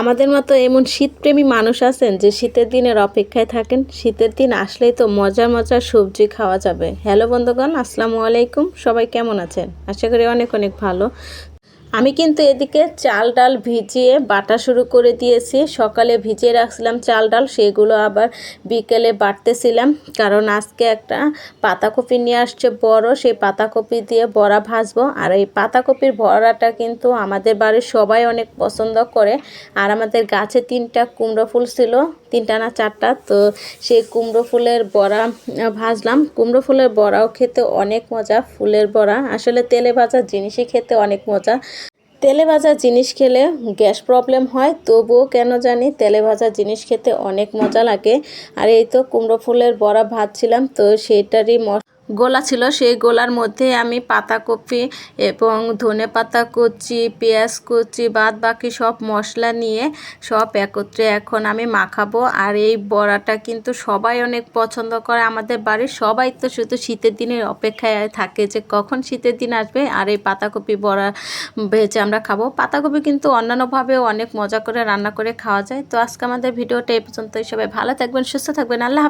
আমাদের মতো এমন শীতপ্রেমী মানুষ আছেন যে শীতের দিনের অপেক্ষায় থাকেন। শীতের দিন আসলেই তো মজার মজার সবজি খাওয়া যাবে। হ্যালো বন্ধুগণ, আসসালামু আলাইকুম। সবাই কেমন আছেন? আশা করি অনেক অনেক ভালো। আমি কিন্তু এদিকে চাল ডাল ভিজিয়ে বাটা শুরু করে দিয়েছি। সকালে ভিজিয়ে রাখছিলাম চাল ডাল, সেগুলো আবার বিকেলে বাটতেছিলাম। কারণ আজকে একটা পাতাকপি নিয়ে আসছে বড়, সেই পাতাকপি দিয়ে বড়া ভাজবো। আর এই পাতাকপির বড়াটা কিন্তু আমাদের বাড়ির সবাই অনেক পছন্দ করে। আর আমাদের গাছে তিনটা কুমড়ো ফুল ছিল, তিনটা না চারটা। তো সেই কুমড়ো ফুলের বড়া ভাজলাম। কুমড়ো ফুলের বড়াও খেতে অনেক মজা, ফুলের বড়া। আসলে তেলে ভাজা জিনিসই খেতে অনেক মজা। তেলে ভাজা জিনিস খেলে গ্যাস প্রবলেম হয়, তবুও কেন জানি তেলে ভাজা জিনিস খেতে অনেক মজা লাগে। আর এই তো কুমড়ো ফুলের বড়া ভাত ছিলাম তো সেটারই মশ গোলা ছিল, সেই গোলার মধ্যে আমি পাতাকপি এবং ধনে পাতা কুচি, পেঁয়াজ কুচি, বাদ বাকি সব মশলা নিয়ে সব একত্রে এখন আমি মাখাবো। আর এই বড়াটা কিন্তু সবাই অনেক পছন্দ করে, আমাদের বাড়ির সবাই তো শুধু শীতের দিনের অপেক্ষায় থাকে যে কখন শীতের দিন আসবে। আর এই পাতাকপি বড়া ভেজে আমরা খাব। পাতাকপি কিন্তু অন্যান্যভাবেও অনেক মজা করে রান্না করে খাওয়া যায়। তো আজকে আমাদের ভিডিওটা এই পর্যন্তই। সবাই ভালো থাকবেন, সুস্থ থাকবেন। আল্লাহ